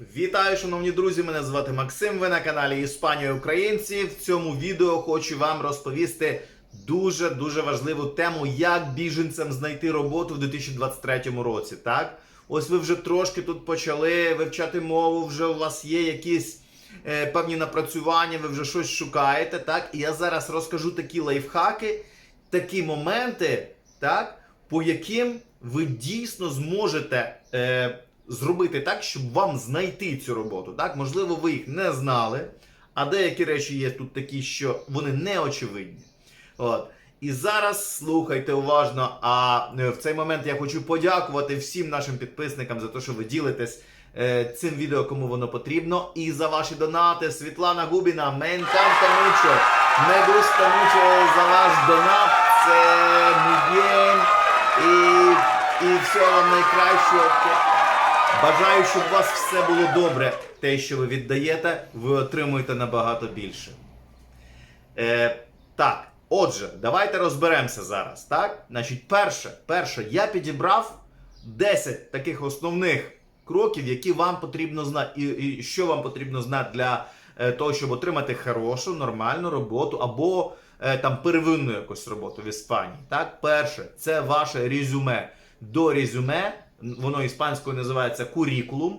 Вітаю, шановні друзі! Мене звати Максим. Ви на каналі Іспанія Українці. В цьому відео хочу вам розповісти дуже дуже важливу тему, як біженцям знайти роботу в 2023 році. Так, ось ви вже трошки тут почали вивчати мову. Вже у вас є якісь е, певні напрацювання, ви вже щось шукаєте. Так, і я зараз розкажу такі лайфхаки, такі моменти, так, по яким ви дійсно зможете. Е, зробити так, щоб вам знайти цю роботу. Так, можливо, ви їх не знали, а деякі речі є тут такі, що вони не очевидні. От. І зараз слухайте уважно. А е, в цей момент я хочу подякувати всім нашим підписникам за те, що ви ділитесь е, цим відео, кому воно потрібно. І за ваші донати. Світлана Губіна, me encanta mucho, me gusta за ваш донат. Це bien. І, і всього вам найкращого. Бажаю, щоб у вас все було добре. Те, що ви віддаєте, ви отримуєте набагато більше. Е, так, отже, давайте розберемося зараз. Так? Значить, перше, перше, я підібрав 10 таких основних кроків, які вам потрібно знати, і, і що вам потрібно знати для е, того, щоб отримати хорошу, нормальну роботу або е, там первинну якусь роботу в Іспанії. Так, перше, це ваше резюме. До резюме, воно іспанською називається курікулум.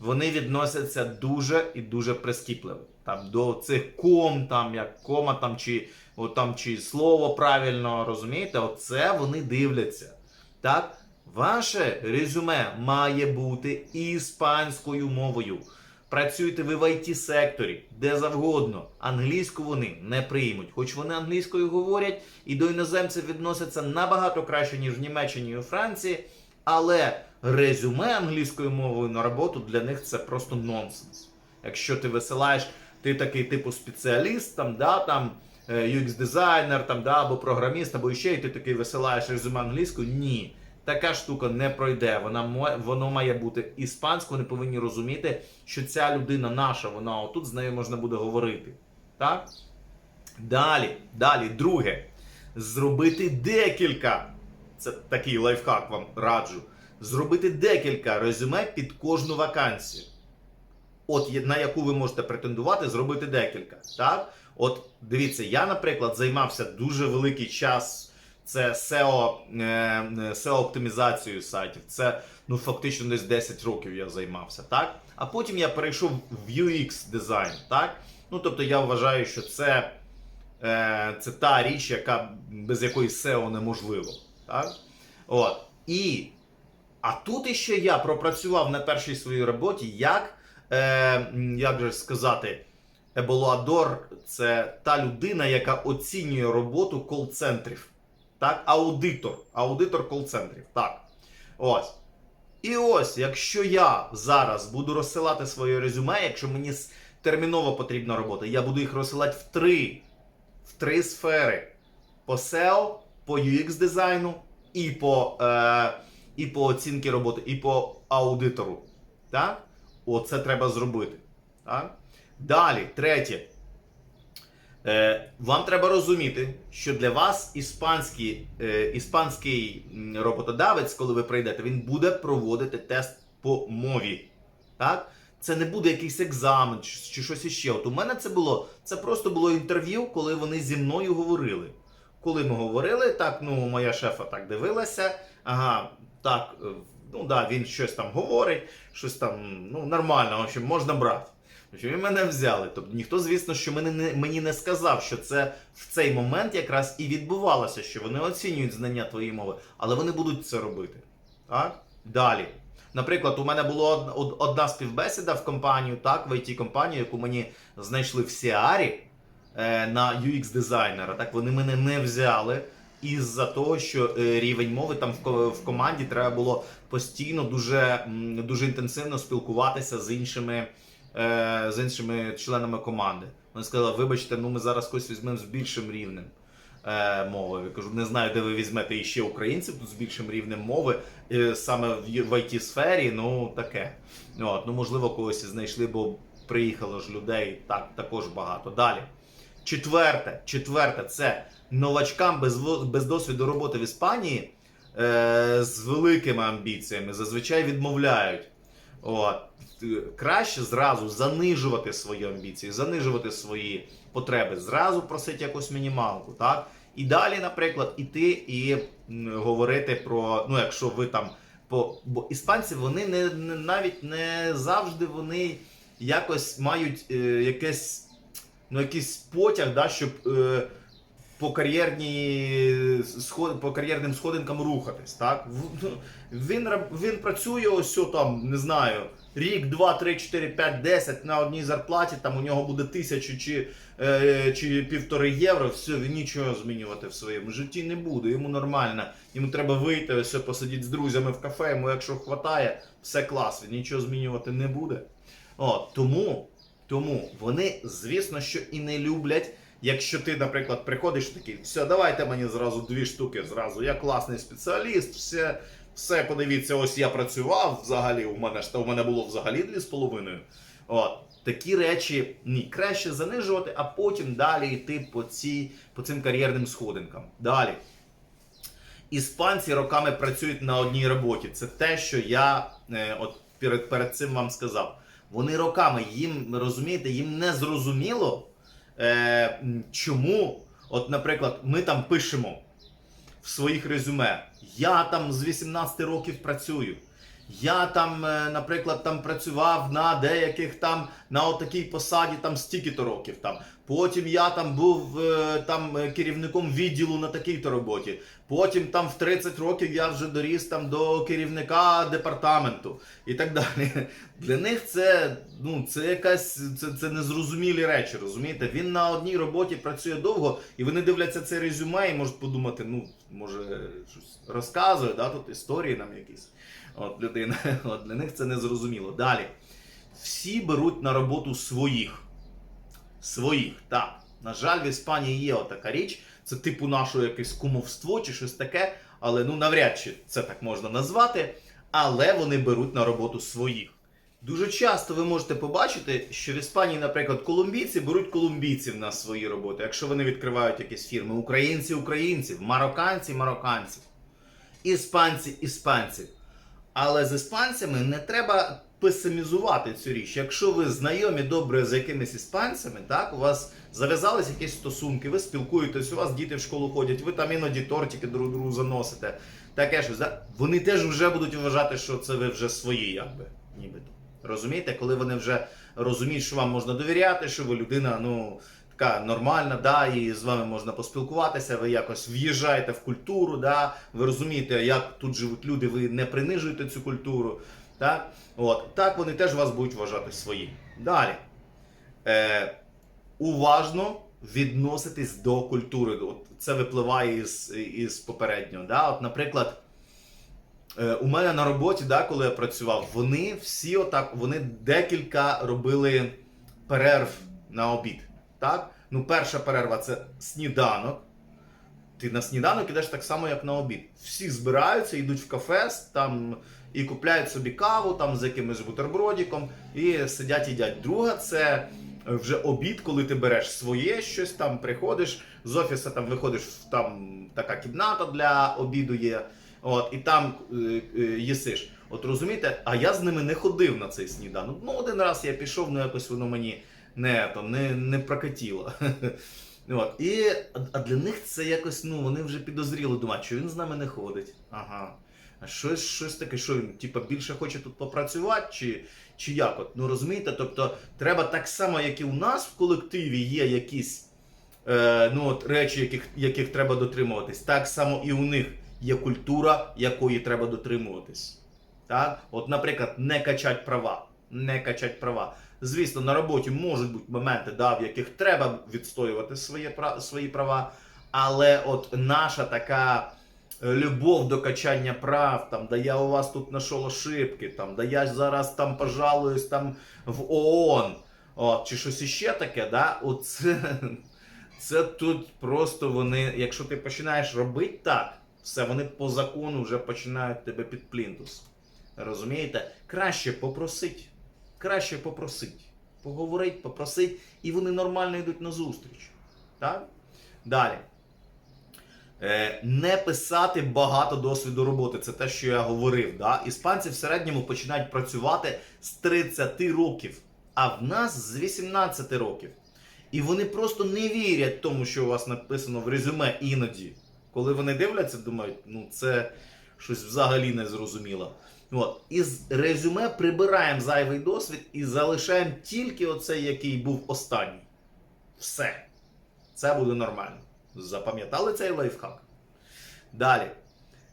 Вони відносяться дуже і дуже прискіпливо. Там до цих ком, там як кома, там чи там чи слово правильно розумієте, оце вони дивляться. Так, ваше резюме має бути іспанською мовою. Працюєте ви в it секторі де завгодно. Англійську вони не приймуть, хоч вони англійською говорять і до іноземців відносяться набагато краще, ніж в Німеччині і у Франції. Але резюме англійською мовою на роботу для них це просто нонсенс. Якщо ти висилаєш, ти такий типу спеціаліст, там, да, там, е, UX-дизайнер, там, да, або програміст, або ще, і ти такий висилаєш резюме англійською, ні. Така штука не пройде. Вона воно має бути іспанською. Вони повинні розуміти, що ця людина наша, вона отут з нею можна буде говорити. Так? Далі, далі, друге. Зробити декілька. Це такий лайфхак вам раджу. Зробити декілька резюме під кожну вакансію. От на яку ви можете претендувати, зробити декілька. Так? От дивіться, я, наприклад, займався дуже великий час. Це SEO, е, SEO оптимізацією сайтів. Це ну фактично десь 10 років я займався, так? А потім я перейшов в UX дизайн, так? Ну тобто я вважаю, що це, е, це та річ, яка без якої SEO неможливо. Так? От. І а тут іще я пропрацював на першій своїй роботі, як, е, як же сказати, еболуадор це та людина, яка оцінює роботу кол-центрів. Так, аудитор. Аудитор кол-центрів. Так. Ось. І ось, якщо я зараз буду розсилати своє резюме, якщо мені терміново потрібна робота, я буду їх розсилати в три, в три сфери: по SEO, по UX дизайну і по, е, і по оцінки роботи, і по аудитору. Так? Оце треба зробити. Так? Далі, третє. Е, вам треба розуміти, що для вас іспанський, е, іспанський роботодавець, коли ви прийдете, він буде проводити тест по мові. Так? Це не буде якийсь екзамен чи щось іще. От у мене це було. Це просто було інтерв'ю, коли вони зі мною говорили. Коли ми говорили, так, ну, моя шефа так дивилася. Ага, так, е, ну да, він щось там говорить, щось там, ну, нормально, в общем, можна брати. Що ви мене взяли. Тобто ніхто, звісно, що мені не, мені не сказав, що це в цей момент якраз і відбувалося, що вони оцінюють знання твоєї мови, але вони будуть це робити. Так? Далі. Наприклад, у мене була од- од- одна співбесіда в компанію, так, в it компанію яку мені знайшли в Сіарі на UX-дизайнера. Так, вони мене не взяли. Із-за того, що е, рівень мови там в, команді треба було постійно дуже, дуже інтенсивно спілкуватися з іншими е, з іншими членами команди. Вони сказали, вибачте, ну ми зараз когось візьмемо з більшим рівнем е, мови. Я кажу, не знаю, де ви візьмете іще українців тут з більшим рівнем мови, е, саме в, it сфері ну таке. От, ну, можливо, когось знайшли, бо приїхало ж людей так, також багато. Далі. Четверте, четверте, це новачкам без, без досвіду роботи в Іспанії е, з великими амбіціями зазвичай відмовляють. От. Краще зразу занижувати свої амбіції, занижувати свої потреби, зразу просити якусь мінімалку, так? І далі, наприклад, іти і говорити про, ну, якщо ви там. По, бо іспанці вони не, не навіть не завжди вони якось мають е, якесь, ну, якийсь потяг, да, щоб е, по, кар'єрній, сход, по кар'єрним сходинкам рухатись. Так? Ну, Він, він працює ось там, не знаю, рік, два, три, чотири, п'ять, десять на одній зарплаті, там у нього буде тисячу чи, е, чи півтори євро, все, він нічого змінювати в своєму житті не буде. Йому нормально. Йому треба вийти, ось посидіти з друзями в кафе, йому якщо хватає, все клас, він нічого змінювати не буде. О, тому, тому вони, звісно, що і не люблять. Якщо ти, наприклад, приходиш такий, все, давайте мені зразу дві штуки, зразу. Я класний спеціаліст, все, все подивіться, ось я працював взагалі. У мене ж та у мене було взагалі дві з половиною. От. Такі речі ні, краще занижувати, а потім далі йти по, ці, по цим кар'єрним сходинкам. Далі. Іспанці роками працюють на одній роботі. Це те, що я е, от перед, перед цим вам сказав. Вони роками їм розумієте, їм не зрозуміло, е, чому, от, наприклад, ми там пишемо в своїх резюме. Я там з 18 років працюю. Я там, е, наприклад, там працював на деяких там на отакій посаді там стільки-то років. Там. Потім я там був е, там е, керівником відділу на такій-то роботі. Потім там в 30 років я вже доріс там до керівника департаменту і так далі. Для них це ну це якась це, це незрозумілі речі. Розумієте? Він на одній роботі працює довго, і вони дивляться це резюме і можуть подумати, ну може щось розказує, да, тут історії нам якісь. От людина. От для них це не зрозуміло. Далі. Всі беруть на роботу своїх. Своїх, так. На жаль, в Іспанії є отака річ. Це типу нашого якесь кумовство чи щось таке, але ну навряд чи це так можна назвати. Але вони беруть на роботу своїх. Дуже часто ви можете побачити, що в Іспанії, наприклад, колумбійці беруть колумбійців на свої роботи, якщо вони відкривають якісь фірми. Українці українців, марокканці марокканців, іспанці іспанців. Але з іспанцями не треба песимізувати цю річ. Якщо ви знайомі добре з якимись іспанцями, так, у вас зав'язались якісь стосунки, ви спілкуєтесь, у вас діти в школу ходять, ви там іноді тортики друг другу заносите. Таке щось, да? вони теж вже будуть вважати, що це ви вже свої, якби, нібито. Розумієте, коли вони вже розуміють, що вам можна довіряти, що ви людина, ну. Така нормальна, да, і з вами можна поспілкуватися, ви якось в'їжджаєте в культуру, да, ви розумієте, як тут живуть люди, ви не принижуєте цю культуру. Так, От, так вони теж вас будуть вважати своїм. Далі. Е, уважно відноситись до культури. От це випливає із, із попереднього. Да? От, наприклад, е, у мене на роботі, да, коли я працював, вони всі отак, вони декілька робили перерв на обід. Так? Ну, перша перерва це сніданок. Ти на сніданок ідеш так само, як на обід. Всі збираються, йдуть в кафе там, і купляють собі каву там, з якимось бутербродиком і сидять їдять. Друга це вже обід, коли ти береш своє щось там, приходиш з офісу, там виходиш там така кімната для обіду є. От, і там е, е, їсиш. От розумієте, а я з ними не ходив на цей сніданок. Ну, один раз я пішов, ну якось воно мені не, там, не, не прокатіло. От. І, а для них це якось, ну, вони вже підозріли, думають, що він з нами не ходить. Ага. А щось, щось таке, що він, типа, більше хоче тут попрацювати, чи, чи як? От, ну розумієте, тобто треба так само, як і у нас в колективі є якісь е, ну, от, речі, яких, яких треба дотримуватись, так само і у них є культура, якої треба дотримуватись. Так? От, наприклад, не качать права. Не качать права. Звісно, на роботі можуть бути моменти, да, в яких треба відстоювати свої, свої права. Але от наша така любов до качання прав, там, да я у вас тут знайшов ошибки, там, да я зараз там пожалуюсь там в ООН, от, чи щось іще таке, да, оце, це тут просто вони, якщо ти починаєш робити так, все, вони по закону вже починають тебе під плінтус. Розумієте? Краще попросить. Краще попросить. Поговорить, попросить, і вони нормально йдуть на зустріч. Так? Далі. Е, не писати багато досвіду роботи. Це те, що я говорив. Да? Іспанці в середньому починають працювати з 30 років, а в нас з 18 років. І вони просто не вірять тому, що у вас написано в резюме іноді. Коли вони дивляться, думають, ну це щось взагалі не зрозуміло. От. Із резюме прибираємо зайвий досвід і залишаємо тільки оцей, який був останній. Все. Це буде нормально. Запам'ятали цей лайфхак? Далі.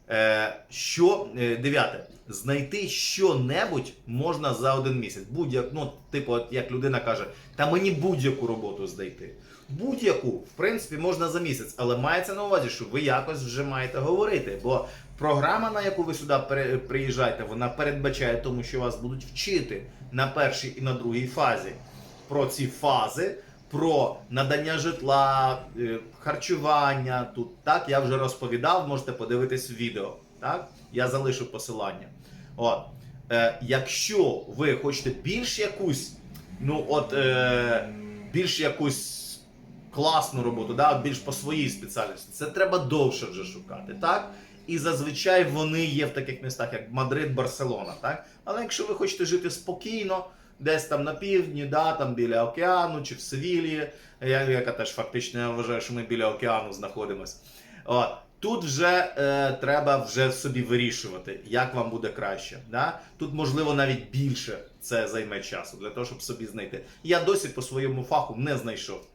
Е, що, е, дев'яте. Знайти що-небудь можна за один місяць. Будь-як, ну, типу, як людина каже, та мені будь-яку роботу знайти. Будь-яку, в принципі, можна за місяць, але мається на увазі, що ви якось вже маєте говорити. Бо програма, на яку ви сюди приїжджаєте, вона передбачає тому, що вас будуть вчити на першій і на другій фазі про ці фази, про надання житла, е, харчування. Тут так я вже розповідав, можете подивитись відео. Так? Я залишу посилання. От. Е, якщо ви хочете більш якусь, ну от е, більш якусь класну роботу, да, більш по своїй спеціальності, це треба довше вже шукати, так? І зазвичай вони є в таких містах, як Мадрид, Барселона, так? Але якщо ви хочете жити спокійно, десь там на півдні, да, там біля океану чи в Севілії, я- яка теж фактично я вважаю, що ми біля океану знаходимося. От. Тут вже е, треба вже собі вирішувати, як вам буде краще. Да? Тут, можливо, навіть більше це займе часу для того, щоб собі знайти. Я досі по своєму фаху не знайшов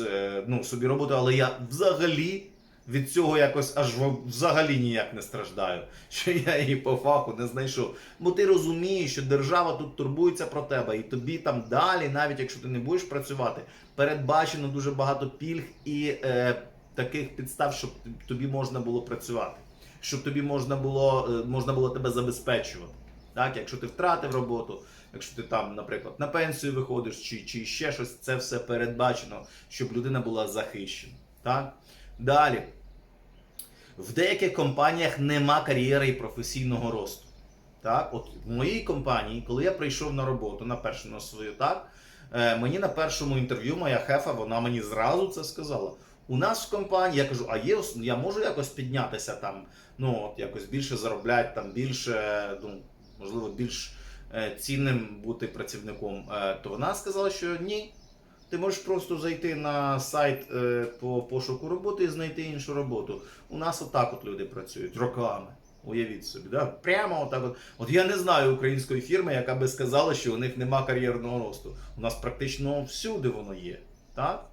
е, ну, собі роботу, але я взагалі від цього якось аж взагалі ніяк не страждаю, що я її по фаху не знайшов. Бо ти розумієш, що держава тут турбується про тебе, і тобі там далі, навіть якщо ти не будеш працювати, передбачено дуже багато пільг і е, таких підстав, щоб тобі можна було працювати, щоб тобі можна було, е, можна було тебе забезпечувати. Так, якщо ти втратив роботу, якщо ти там, наприклад, на пенсію виходиш, чи, чи ще щось, це все передбачено, щоб людина була захищена. Так? Далі. В деяких компаніях нема кар'єри і професійного росту. Так? От в моїй компанії, коли я прийшов на роботу на першу на свою, так, е, мені на першому інтерв'ю моя хефа, вона мені зразу це сказала. У нас в компанії, я кажу, а є я можу якось піднятися там, ну от якось більше заробляти, там більше, ну, можливо, більш е, цінним бути працівником. Е, то вона сказала, що ні. Ти можеш просто зайти на сайт е, по пошуку роботи і знайти іншу роботу. У нас отак от люди працюють роками. Уявіть собі, да? прямо отак. От. от я не знаю української фірми, яка би сказала, що у них нема кар'єрного росту. У нас практично всюди воно є. Так?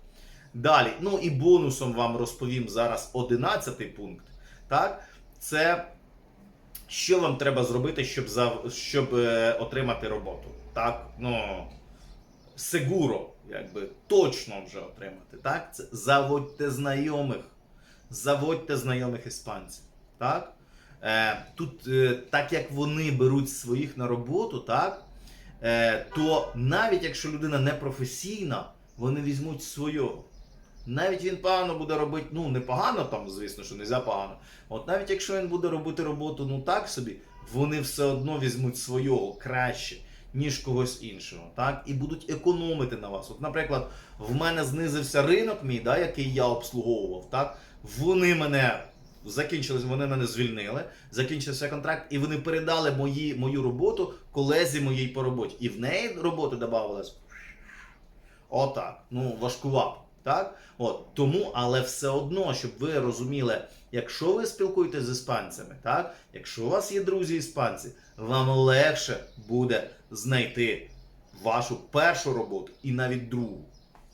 Далі, ну і бонусом вам розповім зараз 11 пункт. Так? Це що вам треба зробити, щоб, за, щоб е, отримати роботу. Так? Ну, сегуро, якби точно вже отримати. Так? Це заводьте знайомих. Заводьте знайомих іспанців. Так? Е, тут, е, так як вони беруть своїх на роботу, так? Е, то навіть якщо людина не професійна, вони візьмуть свого. Навіть він погано буде робити, ну не погано там, звісно, що не можна погано. От навіть якщо він буде робити роботу ну так собі, вони все одно візьмуть свого краще, ніж когось іншого. Так? І будуть економити на вас. От, наприклад, в мене знизився ринок мій, да, який я обслуговував. Так? Вони мене закінчились, вони мене звільнили, закінчився контракт, і вони передали мої, мою роботу колезі моїй по роботі. І в неї роботи додавалось. Отак. Ну, важкувато. Так? От, тому, але все одно, щоб ви розуміли, якщо ви спілкуєтесь з іспанцями, так? якщо у вас є друзі іспанці, вам легше буде знайти вашу першу роботу і навіть другу.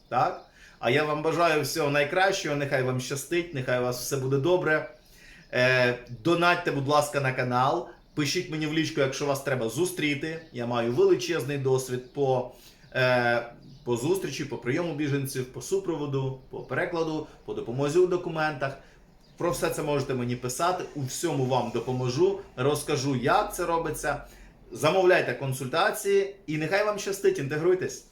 Так? А я вам бажаю всього найкращого, нехай вам щастить, нехай у вас все буде добре. Е, донатьте, будь ласка, на канал. Пишіть мені в лічку, якщо вас треба зустріти. Я маю величезний досвід по, е, по зустрічі, по прийому біженців, по супроводу, по перекладу, по допомозі у документах. Про все це можете мені писати. У всьому вам допоможу, розкажу, як це робиться. Замовляйте консультації і нехай вам щастить, інтегруйтесь.